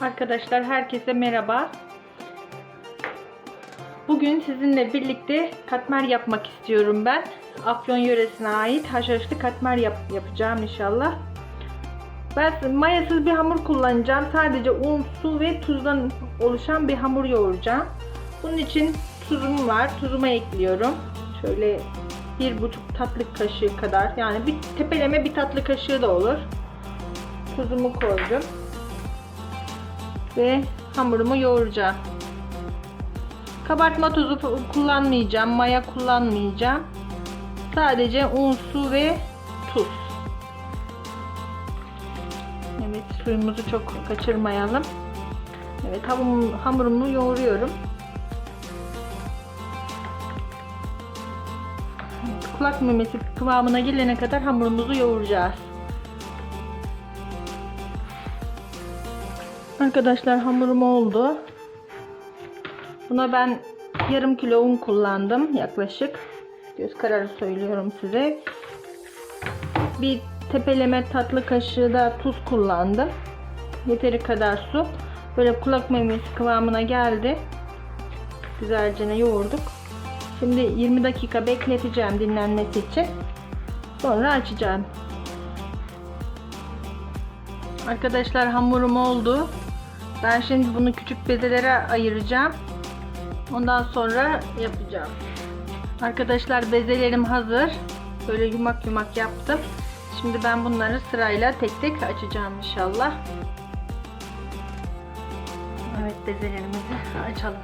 Arkadaşlar herkese merhaba. Bugün sizinle birlikte katmer yapmak istiyorum ben. Afyon yöresine ait haşhaşlı katmer yap yapacağım inşallah. Ben mayasız bir hamur kullanacağım. Sadece un, su ve tuzdan oluşan bir hamur yoğuracağım. Bunun için tuzum var. Tuzumu ekliyorum. Şöyle bir buçuk tatlı kaşığı kadar. Yani bir tepeleme bir tatlı kaşığı da olur. Tuzumu koydum ve hamurumu yoğuracağım. Kabartma tozu kullanmayacağım, maya kullanmayacağım. Sadece un, su ve tuz. Evet, suyumuzu çok kaçırmayalım. Evet, hamurumu, hamurumu yoğuruyorum. Kulak memesi kıvamına gelene kadar hamurumuzu yoğuracağız. Arkadaşlar hamurum oldu. Buna ben yarım kilo un kullandım yaklaşık. Göz kararı söylüyorum size. Bir tepeleme tatlı kaşığı da tuz kullandım. Yeteri kadar su. Böyle kulak memesi kıvamına geldi. Güzelce yoğurduk. Şimdi 20 dakika bekleteceğim dinlenmesi için. Sonra açacağım. Arkadaşlar hamurum oldu. Ben şimdi bunu küçük bezelere ayıracağım. Ondan sonra yapacağım. Arkadaşlar bezelerim hazır. Böyle yumak yumak yaptım. Şimdi ben bunları sırayla tek tek açacağım inşallah. Evet bezelerimizi açalım.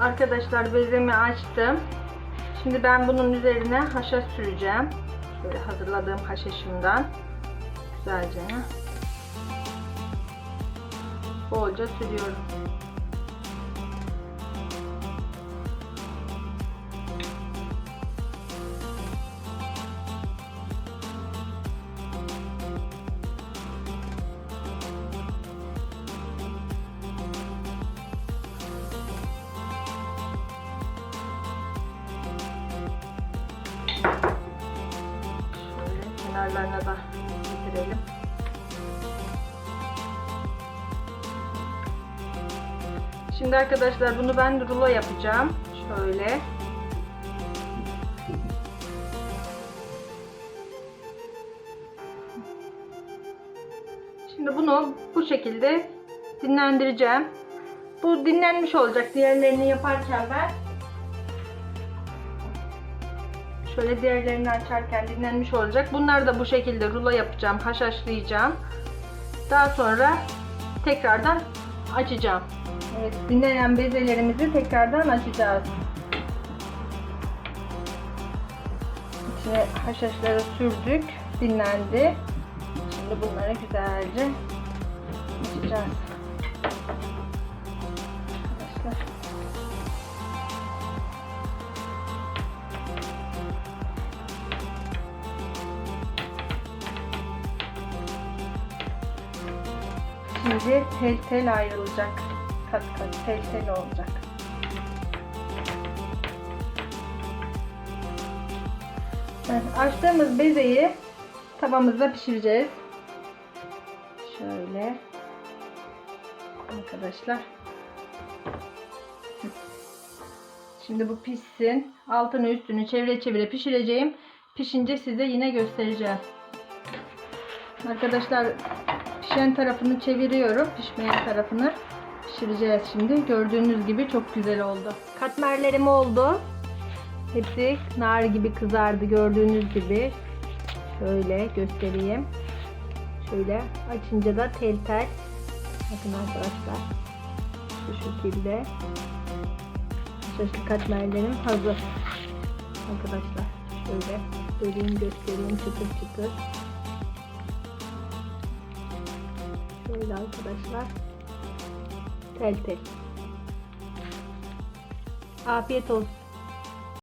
Arkadaşlar bezemi açtım. Şimdi ben bunun üzerine haşhaş süreceğim. Şöyle hazırladığım haşhaşımdan. Güzelce. Bolca sürüyorum. Kenarlarına da getirelim. Şimdi arkadaşlar bunu ben rulo yapacağım. Şöyle. Şimdi bunu bu şekilde dinlendireceğim. Bu dinlenmiş olacak diğerlerini yaparken ben. Şöyle diğerlerini açarken dinlenmiş olacak. Bunları da bu şekilde rulo yapacağım, haşhaşlayacağım. Daha sonra tekrardan açacağım. Evet, dinlenen bezelerimizi tekrardan açacağız. İçine haşhaşları sürdük, dinlendi. Şimdi bunları güzelce açacağız. Arkadaşlar. Şimdi tel tel ayrılacak. Kat kat tel tel olacak. Evet, açtığımız bezeyi tavamızda pişireceğiz. Şöyle. Arkadaşlar. Şimdi bu pişsin. Altını üstünü çevire çevire pişireceğim. Pişince size yine göstereceğim. Arkadaşlar pişen tarafını çeviriyorum. Pişmeyen tarafını pişireceğiz şimdi. Gördüğünüz gibi çok güzel oldu. Katmerlerim oldu. Hepsi nar gibi kızardı gördüğünüz gibi. Şöyle göstereyim. Şöyle açınca da tel tel. Bakın arkadaşlar. Şu şekilde. Şaşlı katmerlerim hazır. Arkadaşlar şöyle böleyim göstereyim çıtır çıtır. Şöyle arkadaşlar. Tel tel. Afiyet olsun.